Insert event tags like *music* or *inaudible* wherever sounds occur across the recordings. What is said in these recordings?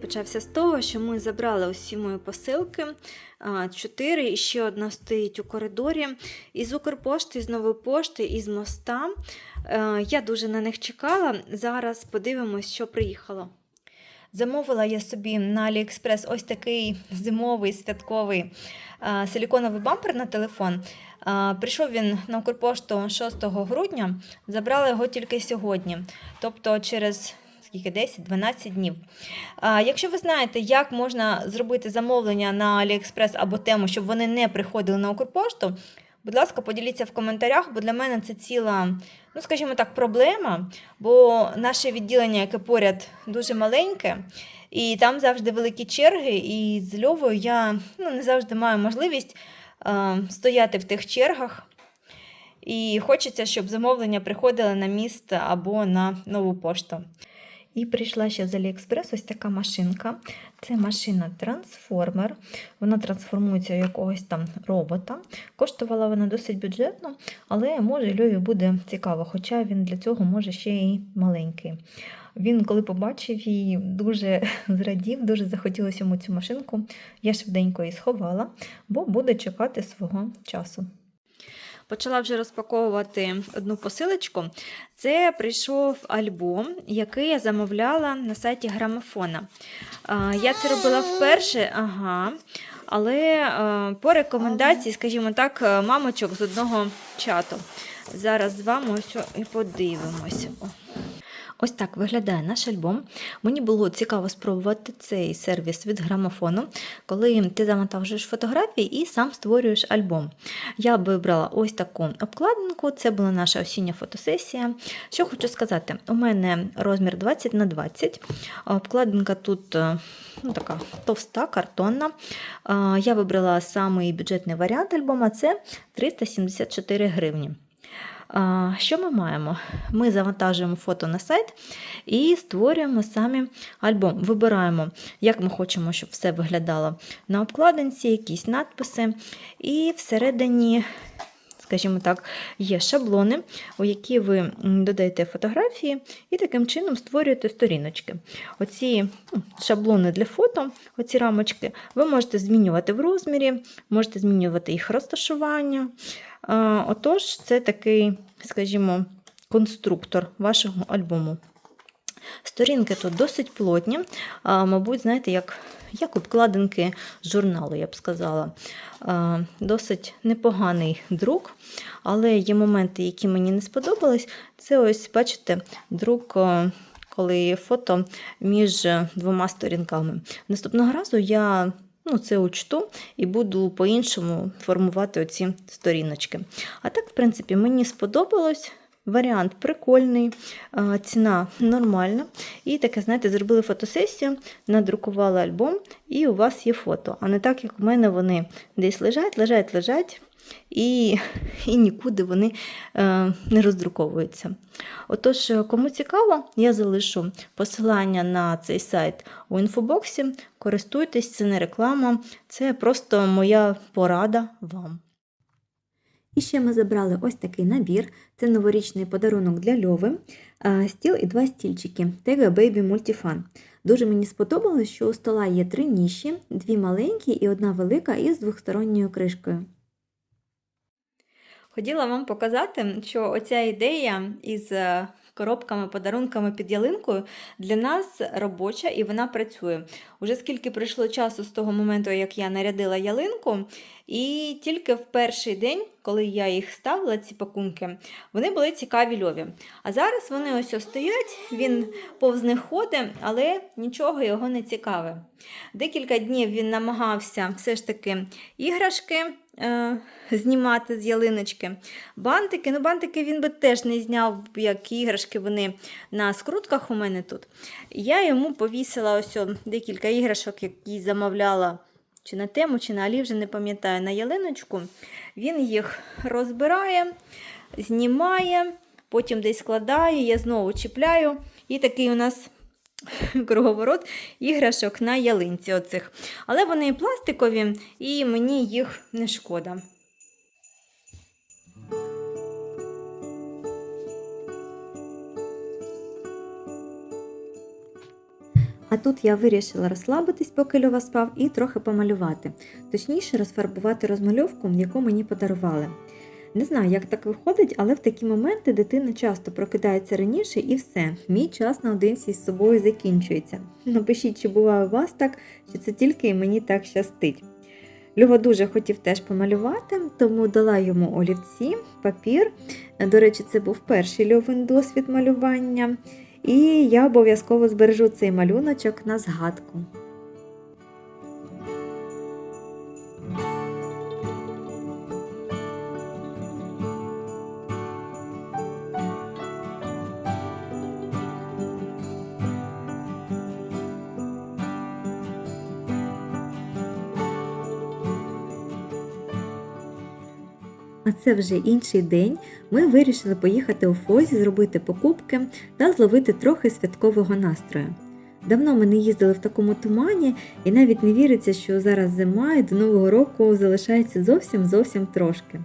Почався з того, що ми забрали усі мої посилки. Чотири, і ще одна стоїть у коридорі. Із Укрпошти, з нової пошти, із моста. Е, Я дуже на них чекала. Зараз подивимось, що приїхало. Замовила я собі на Аліекспрес ось такий зимовий святковий силіконовий бампер на телефон. Прийшов він на Укрпошту 6 грудня, забрали його тільки сьогодні, тобто через скільки 10-12 днів. Якщо ви знаєте, як можна зробити замовлення на Аліекспрес або тему, щоб вони не приходили на Укрпошту, будь ласка, поділіться в коментарях, бо для мене це ціла, ну скажімо так, проблема, бо наше відділення, яке поряд, дуже маленьке. І там завжди великі черги, і з Льовою я ну, не завжди маю можливість е, стояти в тих чергах. І хочеться, щоб замовлення приходили на міст або на нову пошту. І прийшла ще з Аліекспрес ось така машинка. Це машина-трансформер. Вона трансформується у якогось там робота. Коштувала вона досить бюджетно, але може Льові буде цікаво, хоча він для цього може ще і маленький. Він, коли побачив її, дуже *laughs* зрадів, дуже захотілося йому цю машинку. Я швиденько її сховала, бо буде чекати свого часу. Почала вже розпаковувати одну посилочку. Це прийшов альбом, який я замовляла на сайті грамофона. Я це робила вперше, ага. але по рекомендації, скажімо так, е, мамочок з одного чату. Зараз з вами ось і подивимося. Ось так виглядає наш альбом. Мені було цікаво спробувати цей сервіс від грамофону, коли ти завантажуєш фотографії і сам створюєш альбом. Я вибрала ось таку обкладинку, це була наша осіння фотосесія. Що хочу сказати, у мене розмір 20 на 20. Обкладинка тут е, ну, така товста, картонна. Е, Я вибрала самий бюджетний варіант альбома це 374 гривні. Що ми маємо? Ми завантажуємо фото на сайт і створюємо самі альбом. Вибираємо, як ми хочемо, щоб все виглядало на обкладинці, якісь надписи. І всередині, скажімо так, є шаблони, у які ви додаєте фотографії, і таким чином створюєте сторіночки. Оці ну, шаблони для фото, оці рамочки, ви можете змінювати в розмірі, можете змінювати їх розташування. Отож, це такий, скажімо, конструктор вашого альбому. Сторінки тут досить плотні, а, мабуть, знаєте, як як обкладинки журналу, я б сказала. А, Досить непоганий друк, але є моменти, які мені не сподобались. Це ось, бачите, друк. Коли фото між двома сторінками. Наступного разу я ну, це учту і буду по-іншому формувати оці сторіночки. А так, в принципі, мені сподобалось. Варіант прикольний, ціна нормальна. І таке, знаєте, зробили фотосесію, надрукували альбом, і у вас є фото. А не так, як у мене вони десь лежать, лежать, лежать, і, і нікуди вони е, не роздруковуються. Отож, кому цікаво, я залишу посилання на цей сайт у інфобоксі. Користуйтесь, це не реклама, це просто моя порада вам. І ще ми забрали ось такий набір. Це новорічний подарунок для Льови, стіл і два стільчики Tega Baby Multifan. Дуже мені сподобалось, що у стола є три ніші, дві маленькі і одна велика із двохсторонньою кришкою. Хотіла вам показати, що оця ідея із е, коробками, подарунками під ялинкою для нас робоча і вона працює. Уже скільки пройшло часу з того моменту, як я нарядила ялинку, і тільки в перший день, коли я їх ставила, ці пакунки, вони були цікаві льові. А зараз вони ось стоять, він повз них ходить, але нічого його не цікаве. Декілька днів він намагався все ж таки іграшки знімати з ялиночки. Бантики, ну бантики він би теж не зняв, як іграшки вони на скрутках у мене тут. Я йому повісила ось декілька іграшок, які замовляла чи на тему, чи на алі, вже не пам'ятаю, на ялиночку. Він їх розбирає, знімає, потім десь складає, я знову чіпляю. І такий у нас *laughs* круговорот іграшок на ялинці. оцих. Але вони пластикові, і мені їх не шкода. А тут я вирішила розслабитись, поки Льова спав, і трохи помалювати, точніше розфарбувати розмальовку, яку мені подарували. Не знаю, як так виходить, але в такі моменти дитина часто прокидається раніше і все, мій час наодинці з собою закінчується. Напишіть, чи буває у вас так, чи це тільки мені так щастить. Льова дуже хотів теж помалювати, тому дала йому олівці, папір. До речі, це був перший льовин досвід малювання. І я обов'язково збережу цей малюночок на згадку. А це вже інший день. Ми вирішили поїхати у Фозі, зробити покупки та зловити трохи святкового настрою. Давно ми не їздили в такому тумані, і навіть не віриться, що зараз зима і до Нового року залишається зовсім зовсім трошки.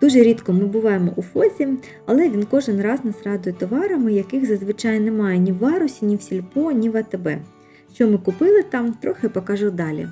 Дуже рідко ми буваємо у Фозі, але він кожен раз нас радує товарами, яких зазвичай немає ні в Варусі, ні в Сільпо, ні в АТБ. Що ми купили там, трохи покажу далі.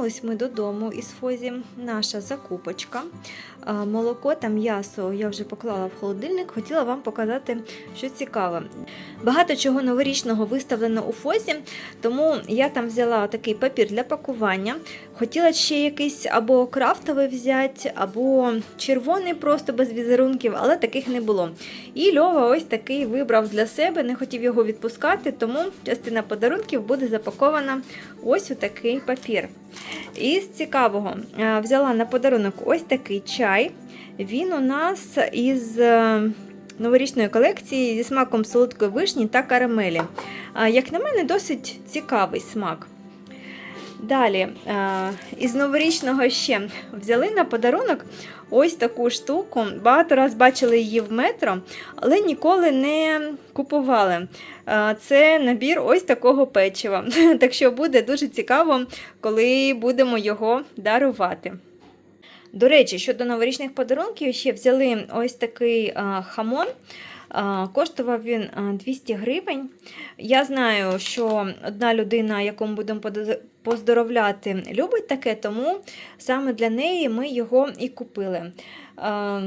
Повернулись ми додому із Фозі. Наша закупочка. Молоко та м'ясо я вже поклала в холодильник. Хотіла вам показати, що цікаве. Багато чого новорічного виставлено у Фозі, тому я там взяла такий папір для пакування. Хотіла ще якийсь або крафтовий взяти, або червоний, просто без візерунків, але таких не було. І Льова ось такий вибрав для себе, не хотів його відпускати, тому частина подарунків буде запакована ось у такий папір. Із цікавого е, взяла на подарунок ось такий чай. Він у нас із е, новорічної колекції зі смаком солодкої вишні та карамелі. Як на мене, досить цікавий смак. Далі, е, із новорічного ще взяли на подарунок ось таку штуку. Багато раз бачили її в метро, але ніколи не купували. Е, Це набір ось такого печива. *laughs* Так що буде дуже цікаво, коли будемо його дарувати. До речі, щодо новорічних подарунків, ще взяли ось такий хамон. Коштував він 200 гривень. Я знаю, що одна людина, якому будемо поздоровляти, любить таке, тому саме для неї ми його і купили.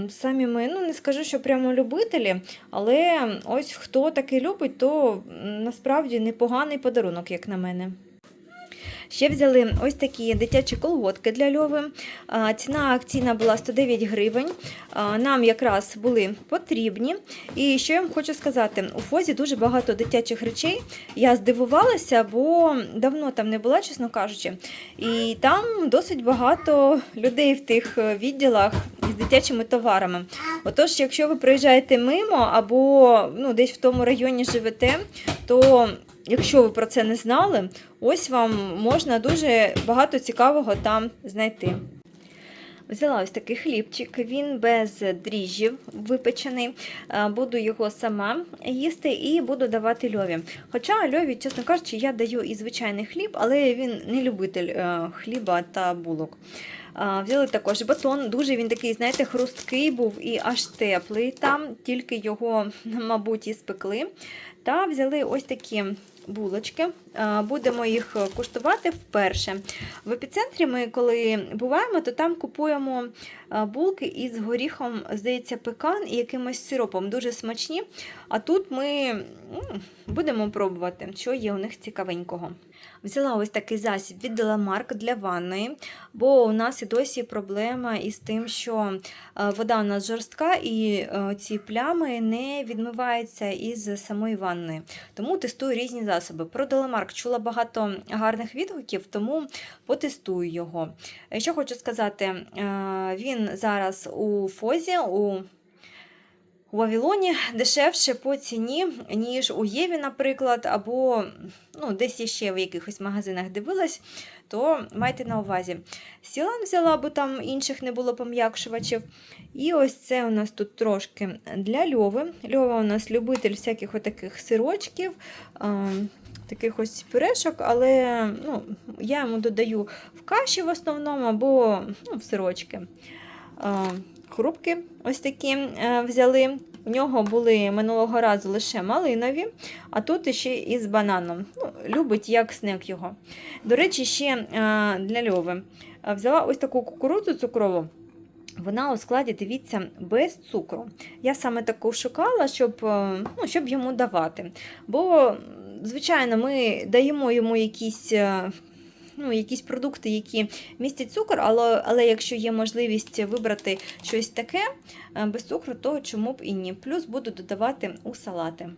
Самі ми, ну не скажу, що прямо любителі, але ось хто таке любить, то насправді непоганий подарунок, як на мене. Ще взяли ось такі дитячі колготки для льови. Ціна акційна була 109 гривень. Нам якраз були потрібні. І що я вам хочу сказати: у Фозі дуже багато дитячих речей. Я здивувалася, бо давно там не була, чесно кажучи. І там досить багато людей в тих е, відділах із дитячими товарами. Отож, якщо ви приїжджаєте мимо або ну, десь в тому районі живете, то якщо ви про це не знали, ось вам можна дуже багато цікавого там знайти. Взяла ось такий хлібчик, він без дріжджів випечений. Е, Буду його сама їсти і буду давати льові. Хоча льові, чесно кажучи, я даю і звичайний хліб, але він не любитель е, хліба та булок. Взяли також батон, дуже він такий, знаєте, хрусткий був і аж теплий там, тільки його, *laughs* мабуть, і спекли. Та взяли ось такі булочки. Будемо їх куштувати вперше. В епіцентрі ми, коли буваємо, то там купуємо булки із горіхом, здається, пекан і якимось сиропом. Дуже смачні. А тут ми будемо пробувати, що є у них цікавенького. Взяла ось такий засіб від Деламарк для ванної, бо у нас і досі проблема із тим, що вода у нас жорстка і ці плями не відмиваються із самої ванної. Тому тестую різні засоби. Про Деламарк чула багато гарних відгуків, тому потестую його. Е, Що хочу сказати, е, він зараз у Фозі. у у Вавилоні дешевше по ціні, ніж у Єві, наприклад, або ну, десь ще в якихось магазинах дивилась, то майте на увазі. Сілан взяла, бо там інших не було пом'якшувачів. І ось це у нас тут трошки для льови. Льова у нас любитель всяких отаких сирочків, таких ось пюрешок, але ну, я йому додаю в каші в основному або ну, в сирочки. Хрупки ось такі е, взяли. У нього були минулого разу лише малинові, а тут ще із бананом. Ну, Любить як снек його. До речі, ще е, для льови е, взяла ось таку кукурудзу цукрову. Вона у складі, дивіться, без цукру. Я саме таку шукала, щоб ну, щоб йому давати. Бо, звичайно, ми даємо йому якісь. Ну, якісь продукти, які містять цукор, але, але якщо є можливість вибрати щось таке е, без цукру, то чому б і ні. Плюс буду додавати у салати.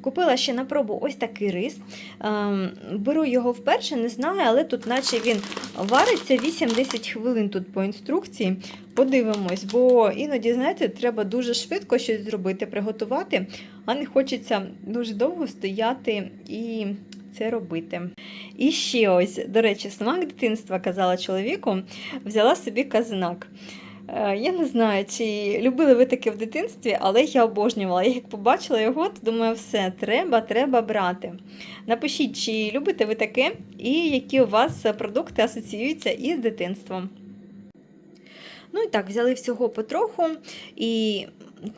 Купила ще на пробу ось такий рис. Ем, Беру його вперше, не знаю, але тут, наче він вариться 8-10 хвилин тут по інструкції. Подивимось, бо іноді, знаєте, треба дуже швидко щось зробити, приготувати, а не хочеться дуже довго стояти і це робити. І ще ось, до речі, смак дитинства казала чоловіку, взяла собі казанак. Е, Я не знаю, чи любили ви таке в дитинстві, але я обожнювала. Я як побачила його, то думаю, все, треба, треба брати. Напишіть, чи любите ви таке, і які у вас продукти асоціюються із дитинством. Ну і так, взяли всього потроху. І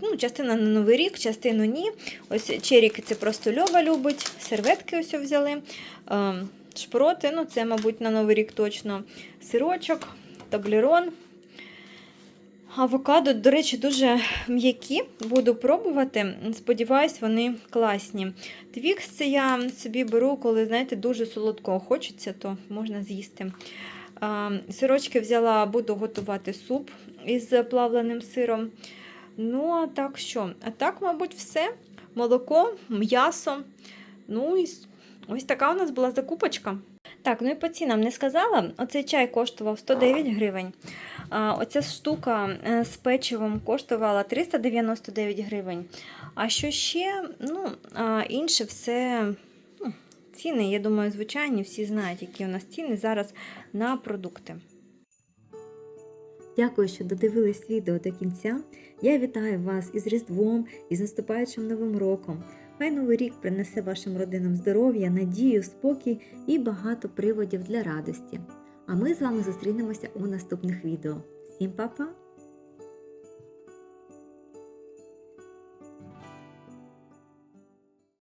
ну, частина на Новий рік, частину ні. Ось черіки це просто льова любить, серветки ось взяли. Шпроти, ну це, мабуть, на Новий рік точно. Сирочок, таблерон. Авокадо, до речі, дуже м'які. Буду пробувати. Сподіваюсь, вони класні. Твікс це я собі беру, коли, знаєте, дуже солодкого хочеться, то можна з'їсти. Сирочки взяла, буду готувати суп із плавленим сиром. Ну, а так що? А так, мабуть, все. Молоко, м'ясо. Ну і ось така у нас була закупочка. Так, ну і по цінам не сказала. Оцей чай коштував 109 гривень. А, Оця штука е, з печивом коштувала 399 гривень. А що ще? Ну, а, інше все. Ну, ціни, я думаю, звичайні, всі знають, які у нас ціни зараз на продукти. Дякую, що додивились відео до кінця. Я вітаю вас із Різдвом і з наступаючим Новим роком. Хай новий рік принесе вашим родинам здоров'я, надію, спокій і багато приводів для радості. А ми з вами зустрінемося у наступних відео. Всім па-па!